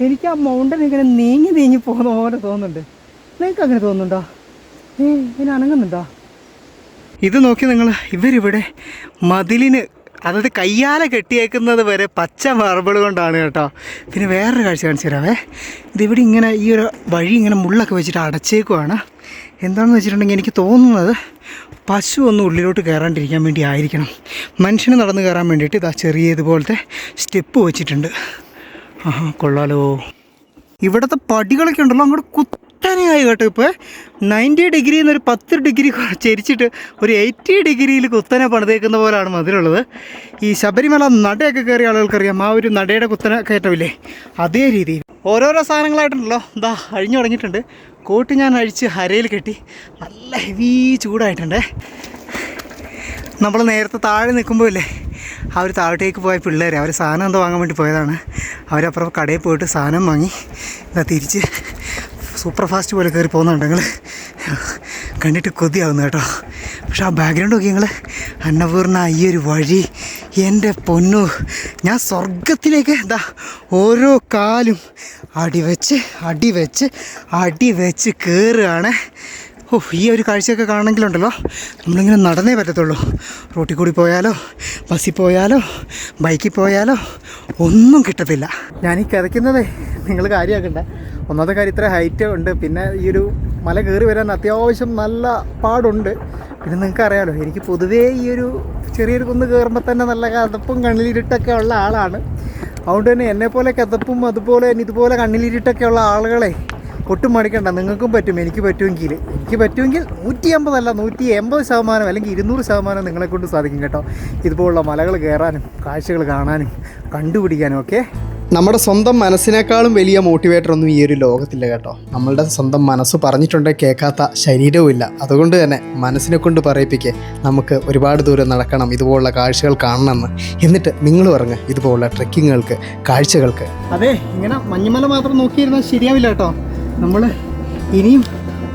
എനിക്ക് ആ മൗണ്ടൻ ഇങ്ങനെ നീങ്ങി നീങ്ങി പോകുന്ന പോലെ തോന്നുന്നുണ്ട്. നിങ്ങൾക്ക് അങ്ങനെ തോന്നുന്നുണ്ടോ? ഏ ഇങ്ങനെ അനങ്ങുന്നുണ്ടോ? ഇത് നോക്കി നിങ്ങൾ ഇവരിവിടെ മതിലിന് അതായത് കയ്യാല കെട്ടിയേക്കുന്നത് വരെ പച്ച മാർബിൾ കൊണ്ടാണ് കേട്ടോ. പിന്നെ വേറൊരു കാഴ്ച കാണിച്ചു തരാവേ. ഇതിവിടെ ഇങ്ങനെ ഈ ഒരു വഴി ഇങ്ങനെ മുള്ളൊക്കെ വെച്ചിട്ട് അടച്ചേക്കുവാണ്. എന്താണെന്ന് വെച്ചിട്ടുണ്ടെങ്കിൽ എനിക്ക് തോന്നുന്നത് പശു ഒന്ന് ഉള്ളിലോട്ട് കയറാണ്ടിരിക്കാൻ വേണ്ടി ആയിരിക്കണം. മനുഷ്യന് നടന്ന് കയറാൻ വേണ്ടിയിട്ട് ഇതാ ചെറിയ ഇതുപോലത്തെ സ്റ്റെപ്പ് വെച്ചിട്ടുണ്ട്. ആഹാ കൊള്ളാലോ. ഇവിടുത്തെ പടികളൊക്കെ ഉണ്ടല്ലോ അങ്ങോട്ട് കുത്തനെയായി കേട്ടോ ഇപ്പോൾ നയന്റി ഡിഗ്രി എന്നൊരു പത്ത് ഡിഗ്രി ചരിച്ചിട്ട് ഒരു എയ്റ്റി ഡിഗ്രിയിൽ കുത്തനെ പണിതേക്കുന്ന പോലെയാണ് മതിലുള്ളത് ഈ ശബരിമല നടയൊക്കെ കയറിയ ആളുകൾക്കറിയാം ആ ഒരു നടയുടെ കുത്തനെ കയറ്റമില്ലേ? അതേ രീതിയിൽ. ഓരോരോ സാധനങ്ങളായിട്ടുണ്ടല്ലോ. ഇതാ അഴിഞ്ഞു തുടങ്ങിയിട്ടുണ്ട്. കോട്ട് ഞാൻ അഴിച്ച് ഹരയിൽ കെട്ടി നല്ല ഹെവി ചൂടായിട്ടുണ്ട്. നമ്മൾ നേരത്തെ താഴെ നിൽക്കുമ്പോൾ അല്ലേ അവർ താഴോട്ടേക്ക് പോയ പിള്ളേർ അവർ സാധനം എന്തോ വാങ്ങാൻ വേണ്ടി പോയതാണ്. അവരപ്പുറം കടയിൽ പോയിട്ട് സാധനം വാങ്ങി ഇതാ തിരിച്ച് സൂപ്പർ ഫാസ്റ്റ് പോലെ കയറി പോകുന്നുണ്ട് ഞങ്ങൾ കണ്ടിട്ട് കൊതിയാവുന്നു കേട്ടോ. പക്ഷേ ആ ബാക്ക്ഗ്രൗണ്ട് നോക്കി ഞങ്ങൾ അന്നപൂർണ ഈ ഒരു വഴി എന്റെ പൊന്നു. ഞാൻ സ്വർഗത്തിലേക്ക് എന്താ ഓരോ കാലും അടിവെച്ച് അടിവെച്ച് അടിവെച്ച് അടി വെച്ച് കയറുകയാണ് ഓ ഈ ഒരു കാഴ്ചയൊക്കെ കാണണമെങ്കിലുണ്ടല്ലോ. നമ്മളിങ്ങനെ നടന്നേ പറ്റത്തുള്ളൂ. റോട്ടിൽ കൂടി പോയാലോ ബസ്സിൽ പോയാലോ ബൈക്കിൽ പോയാലോ ഒന്നും കിട്ടത്തില്ല. ഞാൻ ഈ കിതയ്ക്കുന്നതേ നിങ്ങൾ കാര്യമാക്കണ്ട. ഒന്നാമത്തെ കാര്യം ഇത്ര ഹൈറ്റ് ഉണ്ട്. പിന്നെ ഈ ഒരു മല കയറി വരാൻ അത്യാവശ്യം നല്ല പാടുണ്ട്. പിന്നെ നിങ്ങൾക്ക് അറിയാലോ എനിക്ക് പൊതുവേ ഈ ഒരു ചെറിയൊരു കുന്ന് കയറുമ്പോൾ തന്നെ നല്ല കതപ്പും കണ്ണിലിരുട്ടൊക്കെ ഉള്ള ആളാണ്. അതുകൊണ്ട് തന്നെ എന്നെപ്പോലെ കതപ്പും അതുപോലെ ഇതുപോലെ കണ്ണിലിരുട്ടൊക്കെ ഉള്ള ആളുകളെ ഒട്ടും മടിക്കണ്ട. നിങ്ങൾക്കും പറ്റും എനിക്ക് പറ്റുമെങ്കിൽ. എനിക്ക് പറ്റുമെങ്കിൽ നൂറ്റി അമ്പതല്ല നൂറ്റി എൺപത് ശതമാനം അല്ലെങ്കിൽ ഇരുന്നൂറ് ശതമാനം നിങ്ങളെ കൊണ്ട് സാധിക്കും കേട്ടോ. ഇതുപോലുള്ള മലകൾ കയറാനും കാഴ്ചകൾ കാണാനും കണ്ടുപിടിക്കാനും ഒക്കെ. നമ്മുടെ സ്വന്തം മനസ്സിനേക്കാളും വലിയ മോട്ടിവേറ്റർ ഒന്നും ഈ ഒരു ലോകത്തില്ല കേട്ടോ. നമ്മളുടെ സ്വന്തം മനസ്സ് പറഞ്ഞിട്ടുണ്ട് കേൾക്കാത്ത ശരീരവും ഇല്ല. അതുകൊണ്ട് തന്നെ മനസ്സിനെ കൊണ്ട് പറയിപ്പിക്കെ നമുക്ക് ഒരുപാട് ദൂരം നടക്കണം ഇതുപോലുള്ള കാഴ്ചകൾ കാണണമെന്ന്. എന്നിട്ട് നിങ്ങൾ പറഞ്ഞ് ഇതുപോലുള്ള ട്രെക്കിങ്ങുകൾക്ക് കാഴ്ചകൾക്ക്. അതെ ഇങ്ങനെ മഞ്ഞുമല മാത്രം നോക്കിയിരുന്നാൽ ശരിയാവില്ല കേട്ടോ. നമ്മൾ ഇനിയും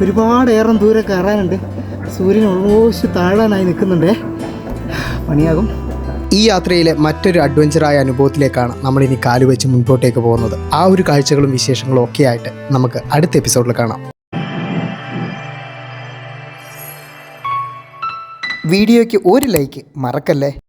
ഒരുപാടേറെ ദൂരം കയറാനുണ്ട്. സൂര്യൻ ഓൾമോസ്റ്റ് താഴാനായി നിൽക്കുന്നുണ്ടേ. പണിയാകും. ഈ യാത്രയിലെ മറ്റൊരു അഡ്വഞ്ചറായ അനുഭവത്തിലേക്കാണ് നമ്മൾ ഇനി കാലുവെച്ച് മുൻപോട്ടേക്ക് പോകുന്നത്. ആ ഒരു കാഴ്ചകളും വിശേഷങ്ങളും ഒക്കെ ആയിട്ട് നമുക്ക് അടുത്ത എപ്പിസോഡിൽ കാണാം. വീഡിയോയ്ക്ക് ഒരു ലൈക്ക് മറക്കല്ലേ?